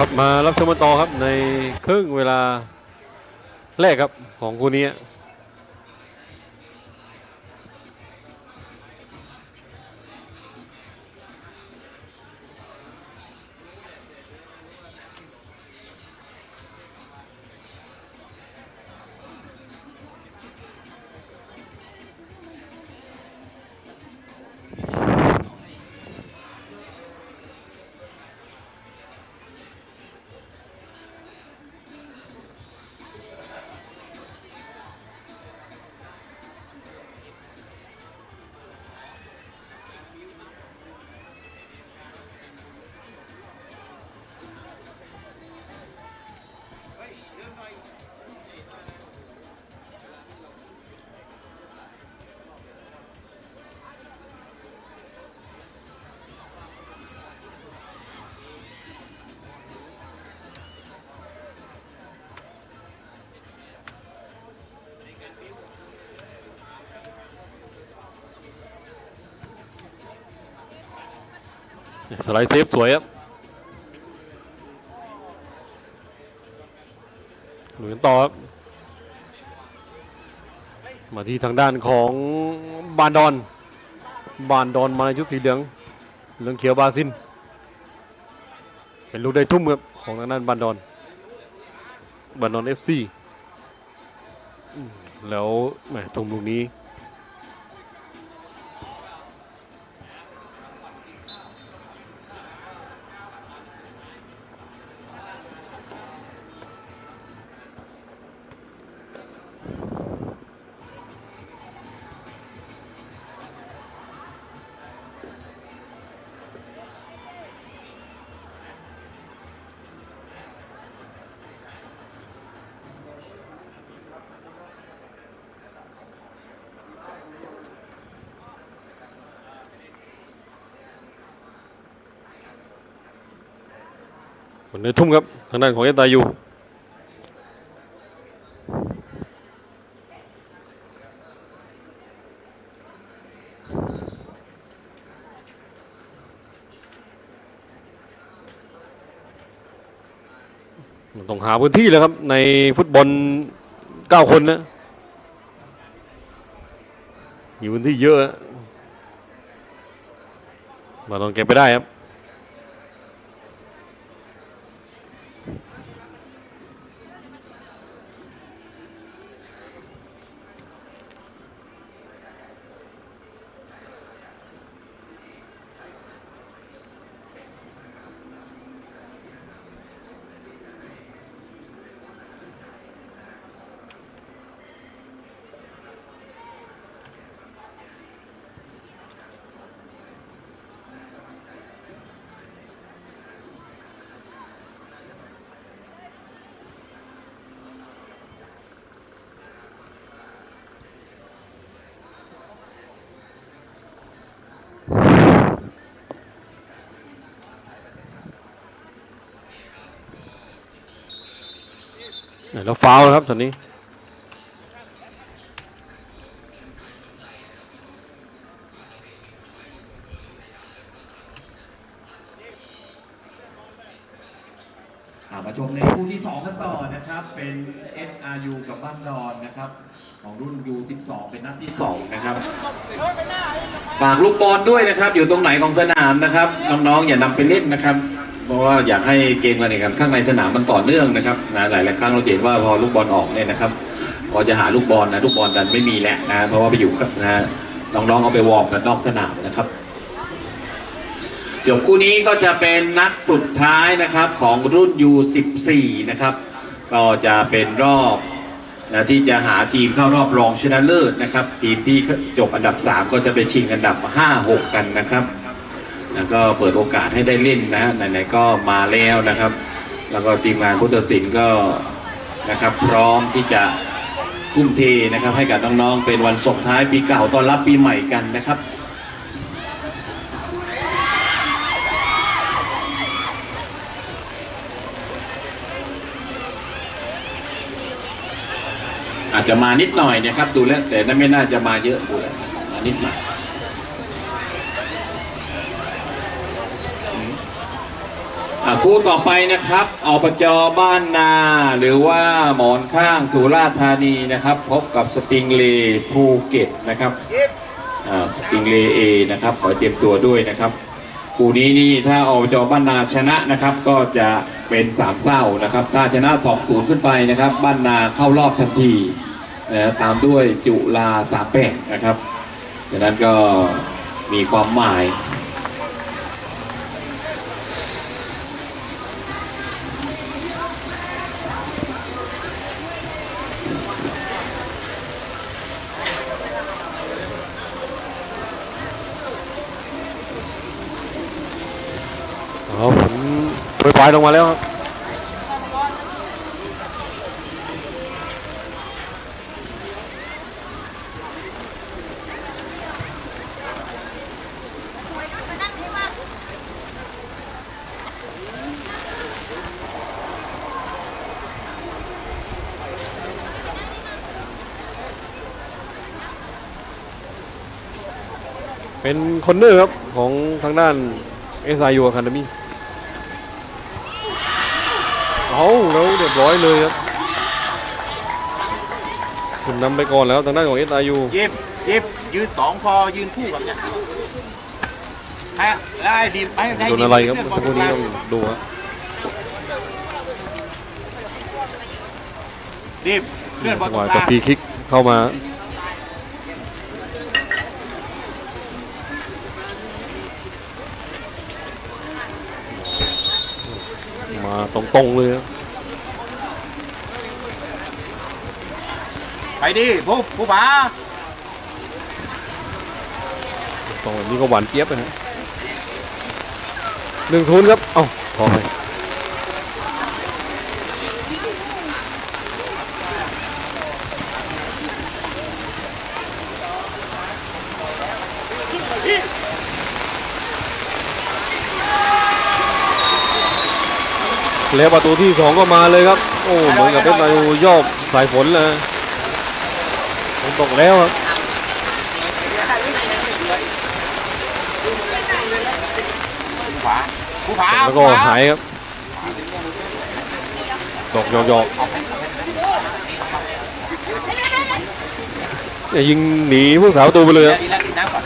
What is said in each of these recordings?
ครับมารับชมกันต่อครับในครึ่งเวลาแรกครับของคู่นี้ สไลด์เซฟสวยครับหลุยต่อครับมาที่ทางด้านของบานดอน บานดอนมาในชุดสีเหลือง เหลืองเขียวบาซิน เป็นลูกได้ทุ่มครับของทางด้านบานดอน บานดอนเอฟซีแล้วแหมทุ่มลูกนี้ ผลในทุ่มครับ ทางด้านของเอตายูต้องหาพื้นที่แล้วครับ ในฟุตบอล 9 คนนะมีพื้นที่เยอะ มาลองเก็บไปได้ครับ แล้วฟาวครับตอนนี้มาชมในคู่ที่ 2 กันต่อนะครับ เป็น SRU กับบ้านดอนนะครับ ของรุ่น U12 เป็นนัดที่ 2 นะครับ ฝากลูกบอลด้วยนะครับ อยู่ตรงไหนของสนามนะครับ น้องๆอย่านำไปเล่นนะครับ เพราะว่าอยากให้เกมการแข่งขันข้างในสนามมันต่อเนื่องนะครับนะหลายๆครั้งเราเห็นว่าพอลูกบอลออกเนี่ยนะครับพอจะหาลูกบอลนะลูกบอลดันไม่มีแล้วนะเพราะว่าไปอยู่กับนะน้องๆเอาไปวอร์มกันนอกสนามนะครับจบคู่นี้ก็จะเป็นนัดสุดท้ายนะครับของรุ่น U14 นะครับก็จะเป็นรอบนะที่จะหาทีมเข้ารอบรองชนะเลิศนะครับ ทีมที่จบอันดับ 3 ก็จะไปชิงอันดับ 5-6 กันนะครับ แล้วก็เปิดโอกาสให้ได้เล่นนะไหนๆก็มาแล้วนะครับ แล้วก็ทีมงานพุทธศิลป์ก็นะครับพร้อมที่จะทุ่มเทนะครับให้กับน้องๆเป็นวันส่งท้ายปีเก่าต้อนรับปีใหม่กันนะครับอาจจะมานิดหน่อยนะครับดูแล้วแต่นั่นไม่น่าจะมาเยอะดูแล้วมานิดหน่อย อ่าอะคู่ต่อไปนะครับอบจบ้านนา หรือว่าหมอนข้างสุราษฎร์ธานีนะครับ พบกับสติงเลภูเก็ตนะครับอ่าสติงเลเอนะครับขอเตรียมตัวด้วยนะครับคู่นี้นี่ถ้าอบจบ้านนาชนะนะครับ ก็จะเป็นสามเศร้านะครับ ถ้าชนะสองศูนย์ขึ้นไปนะครับ บ้านนาเข้ารอบทันทีนะตามด้วยจุฬาสามแปดนะครับดังนั้นก็มีความหมาย โปลายลงมาแล้วครับเป็นคอนเนอร์ครับ ของทางด้าน SIU Academy เอาแล้วเรียบร้อยเลยครับคุณนำไปก่อนแล้วทางด้านของ SIU ยิบยิบยืนสองพอยืนคู่กับเนี่ยให้ให้ดีให้ให้โดนอะไรครับเมื่อสักครู่นี้ต้องดูครับดีบเลื่อนบอลจัตงรหงวะกจะลางฟรีคิกเข้ามา มา ตรงๆเลยครับไปดิผู้ผู้ผาตรงแบบนี้ก็หวานเจี๊ยบเลยฮะหนึ่งศูนย์ครับ เอ้าพอไป แล้วประตูที่สองก็มาเลยครับ โอ้เหมือนกับเป็นายยอบสายฝนเลยฝนตกแล้วครับผู้ผาผู้ผาแล้วก็หายครับดอกหยอกหยอกเนี่ยยิงหนีผู้สาวประตูไปเลยครับ ดีแล้วดีน้ำก่อน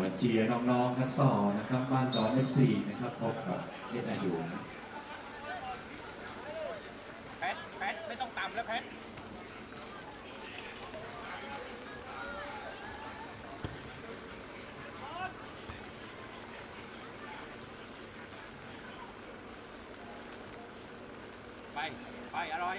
มา เชียร์น้องๆทั้งสองนะครับบ้านจอเอฟซีนะครับพบกับเอสไอยู แพทแพทไม่ต้องต่ำแล้วแพท ไป ไป อร่อย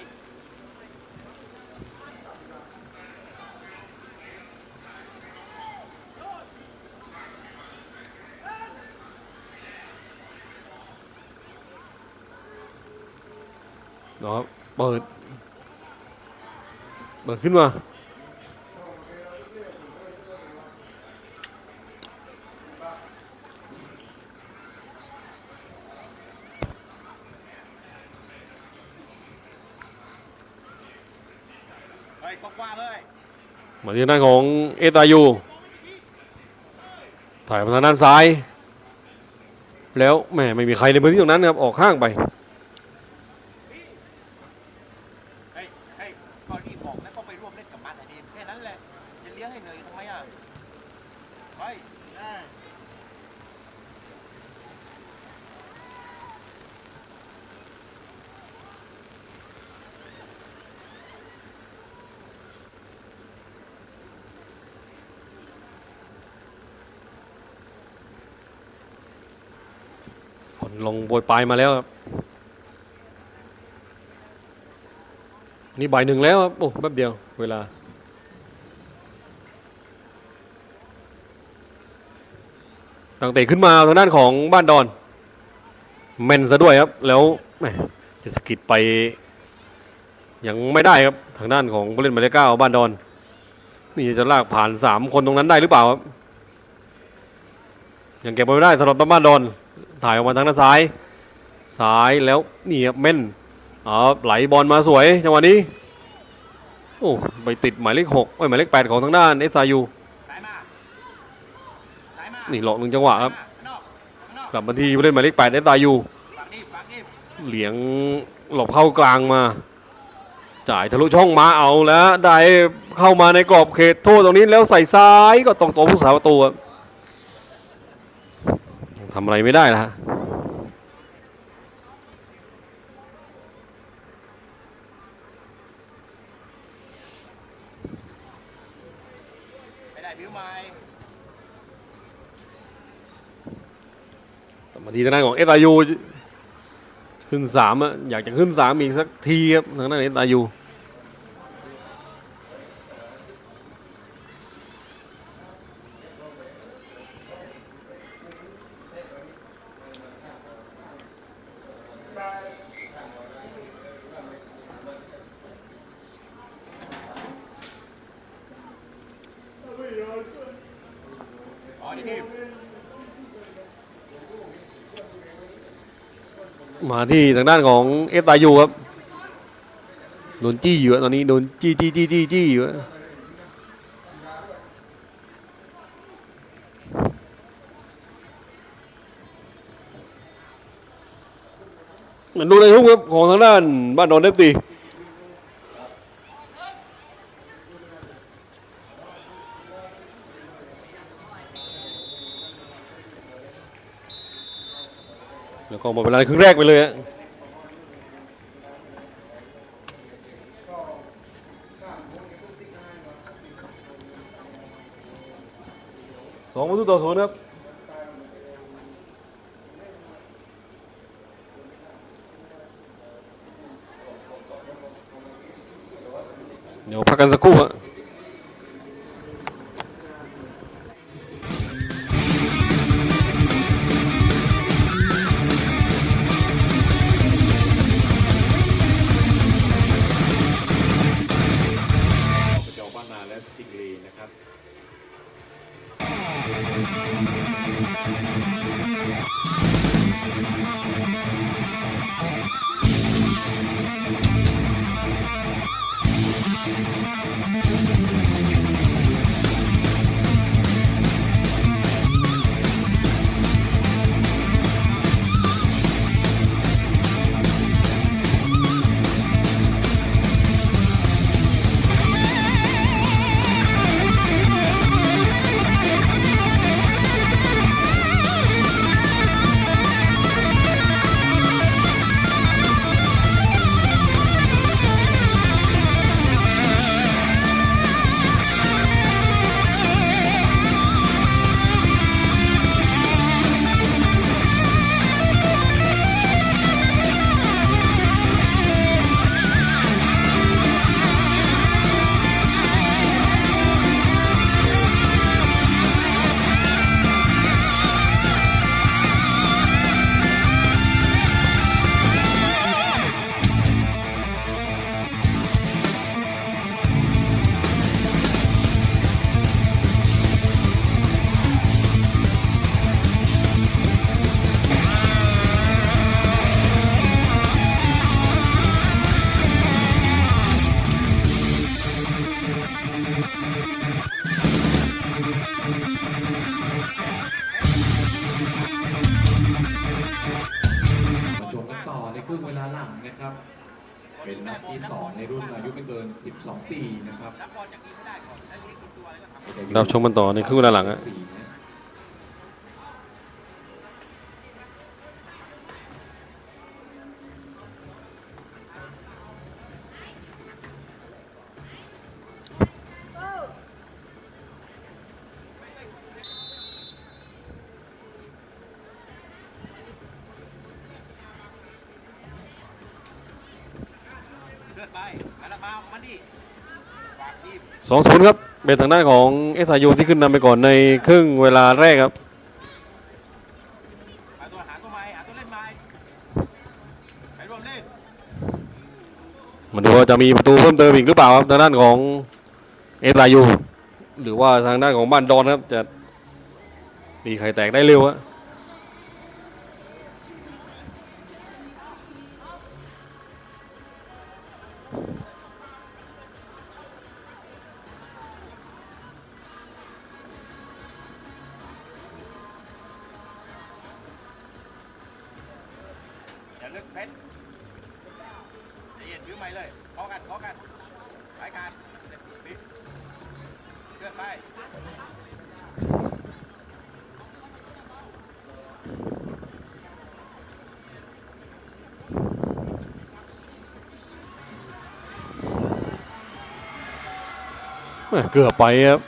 เนาะเปิด เปิดขึ้นมาเฮ้ยกว้างๆเลยมาที่ด้านของเอตายูถ่ายมาทางด้านซ้าย แล้วแหมไม่มีใครในพื้นที่ตรงนั้นครับ ออกข้างไป เฮ้ยเฮ้ยก็รีบบอกแล้วก็ไปร่วมเล่นกับมันไอ้นี่แค่นั้นแหละ จะเลี้ยงให้เหนื่อยทำไมอะไปอ่า ฝนลงโปรยปลายมาแล้วครับนี่บ่ายหนึ่งแล้วครับโอ้แป๊บเดียวเวลา ตั้งเตะขึ้นมาทางด้านของบ้านดอนแมนซะด้วยครับ แล้วจะสกิดไป ยังไม่ได้ครับ ทางด้านของผู้เล่นหมายเลขเก้าบ้านดอน นี่จะลากผ่านสามคนตรงนั้นได้หรือเปล่าครับยังเก็บไว้ไม่ได้สำหรับบ้านดอนถ่ายออกมาทางด้านซ้าย ซ้ายแล้วนี่ครับเม่นอ๋อไหลบอลมาสวยจังหวะนี้โอ้ไปติดหมายเลขหกเอ้หมายเลขแปดของทางด้านเอสายูสายมาสายมานี่หลอกหนึ่งจังหวะครับกลับมาที่ผู้เล่นหมายเลขแปดเอสายูเหลียงหลบเข้ากลางมา จ่ายทะลุช่องมาเอาแล้วได้เข้ามาในกรอบเขตโทษตรงนี้แล้วใส่ซ้ายก็ตรงตัวผู้สาประตูครับทำอะไรไม่ได้นะ ฮะไม่ได้บิ้วไม้กลับมาที่ทางด้านของเอสอายูขึ้นสามอะอยากจะขึ้นสามอีกสักทีครับทางด้านเอสอายู ที่ทางด้านของเอสอายูครับโดนจี้อยู่อะตอนนี้โดนจี้จี้จี้จี้จี้อยู่เหมือนดูในทุกครับของทางด้านบ้านนอนเอฟซีแล้วก็ หมดเวลาในครึ่งแรกไปเลยฮะสองประตูต่อศูนย์ครับเดี๋ยวพักกันสักครู่ฮะประ ที่สองในรุ่นอายุไม่เกิน 12 ปีนะครับรับบอลจากนี้ไม่ได้ก่อนแล้วเรียกตัวอะไรก็ทำรับชมกันต่อในครึ่งเวลาหลังอะ สี่ สองศูนย์ครับเป็นทางด้านของเอสอายูที่ขึ้นนำไปก่อนในครึ่งเวลาแรกครับหาตัวหาตัวไม้หาตัวเล่นว่าดูว่าจะมีประตูเพิ่มเติมอีกหรือเปล่าครับทางด้านของเอสอายูหรือว่าทางด้านของบ้านดอนครับจะตีไข่แตกได้เร็วฮะ เกือบไปครับ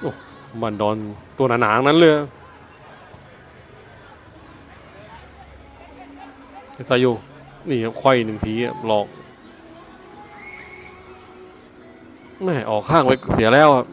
โอ้มันดอนตัวหนาๆนั้นเลย ซายูนี่ครับไขว้หนึ่งทีหลอกแม่ออกข้างไปเสียแล้วครับ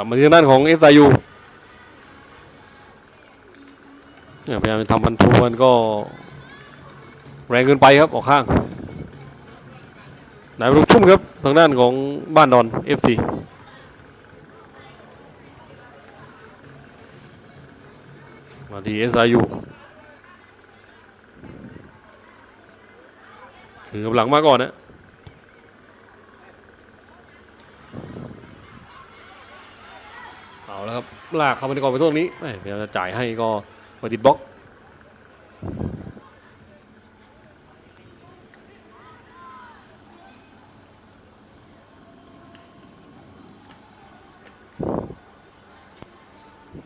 กลับมาที่ด้านของเอสไยูพยายามจะทำพันทูมันก็ แรงเกินไปครับ ออกข้างนายรุ่งชุ่มครับ ทางด้านของบ้านดอนเอฟซีมาที่เอสไยูคือกำลังมาก่อนนะ เอาแล้วครับลากเข้าไปในกรอบไปตรงนี้พยายามจะจ่ายให้ก็มาติดบล็อก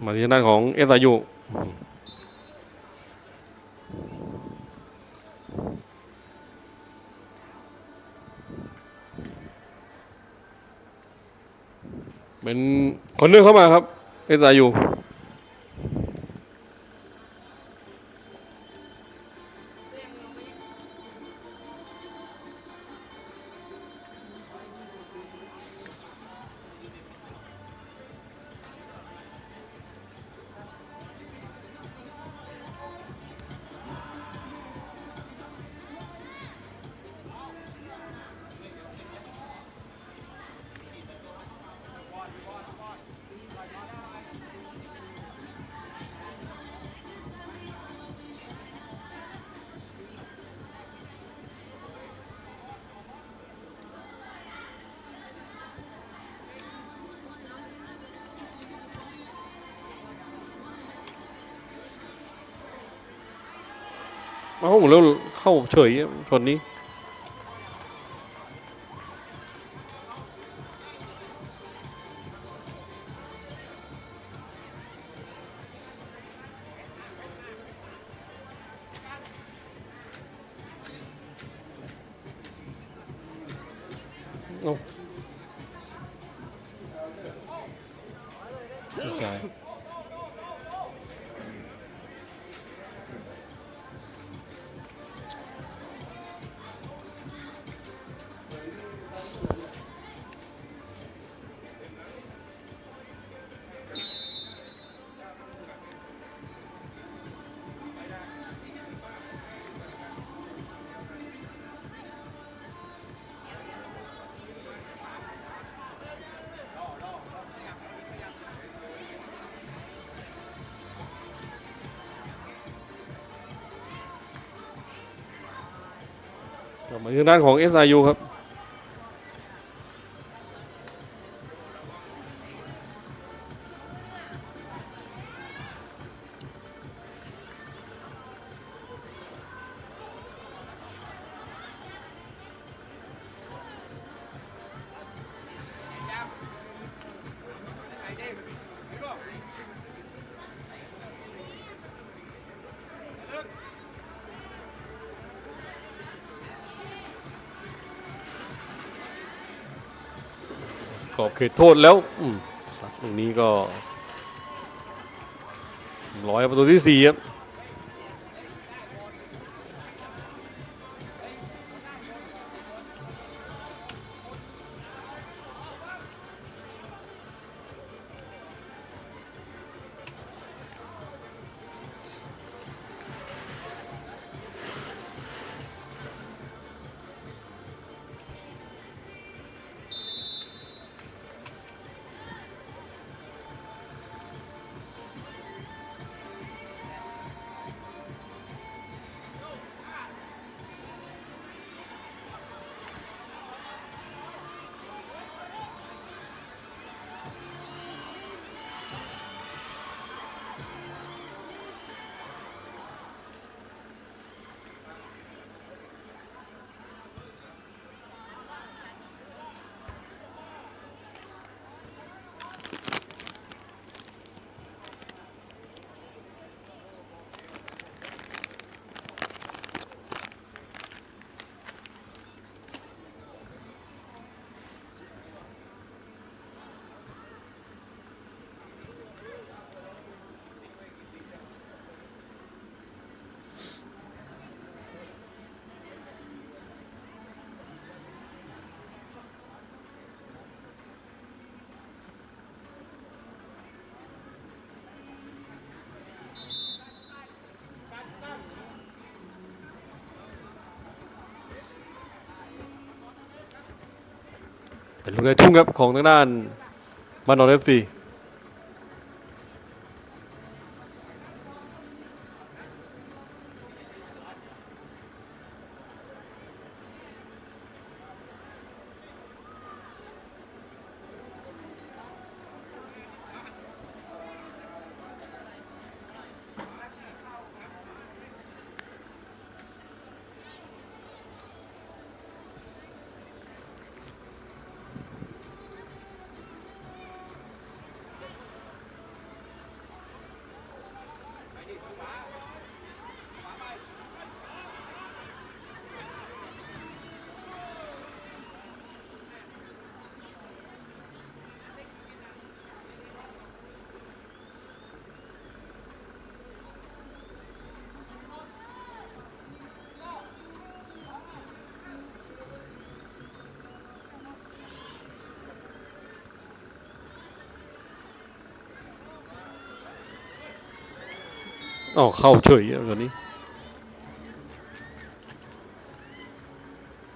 มาที่ด้านของเอสไอยูเป็นคนเลือกเข้ามาครับ Ez da ju. เอ้าแล้วเข้าเฉยชนนี้ กลับมาที่ด้านของ SIU ครับ ตโทษแล้วอืมสัตว์ตรงนี้ก็ร้อยประตูที่สี่ครับ เป็นลูกในทุ่งครับของทางด้านบ้านนอนเอฟซี อ๋อเข้าเฉยครับตอนนี้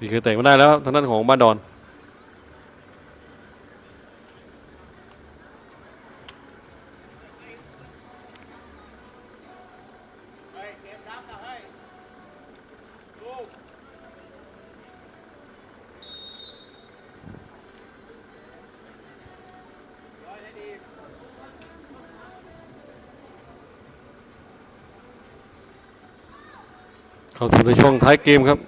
ดีคือแต่งมาได้แล้วทางด้านของบ้านดอน เฮ้ยเกมรับนะเฮ้ยลูกร้อยให้ดี เข้าสู่ในช่วงท้ายเกมครับ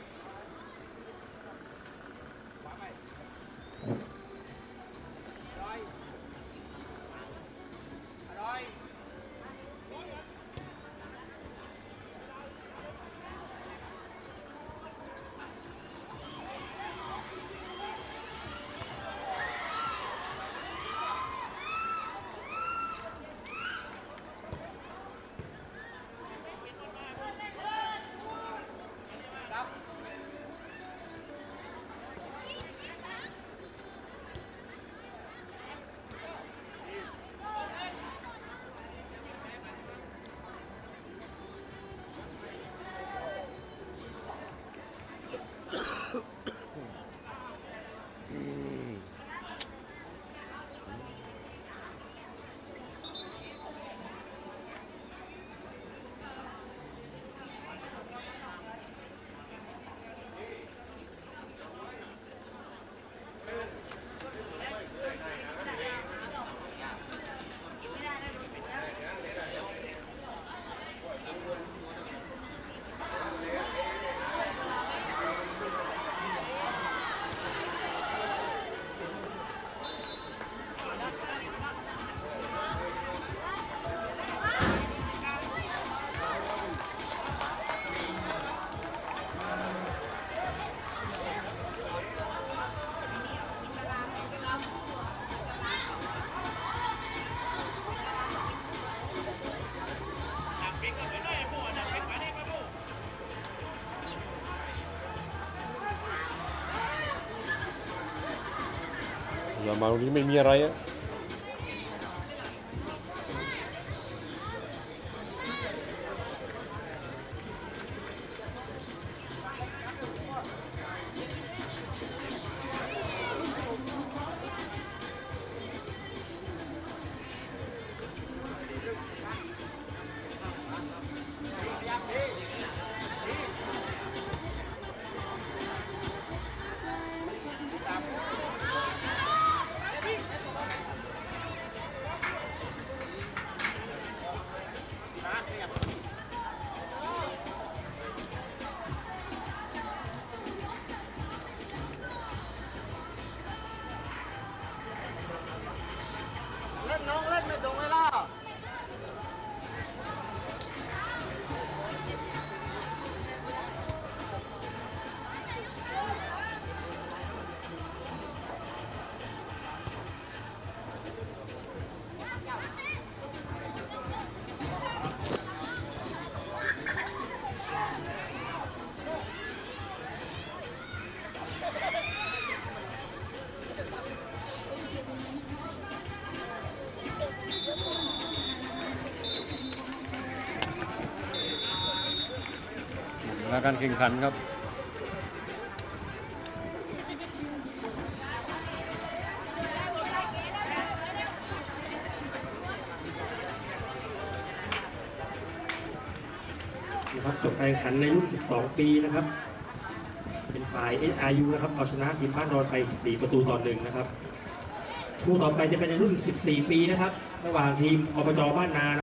มาตรงนี้ไม่มีอะไรอะาการแข่งขันครับนะครับจบการแข่งขันในรุ่น 12 ปีนะครับ เป็นฝ่าย SRU นะครับ เอาชนะทีมบ้านดอนไป 4 ประตูต่อหนึ่งนะครับ คู่ต่อไปจะเป็นในรุ่น 14 ปีนะครับ ระหว่างทีมอบจบ้านนา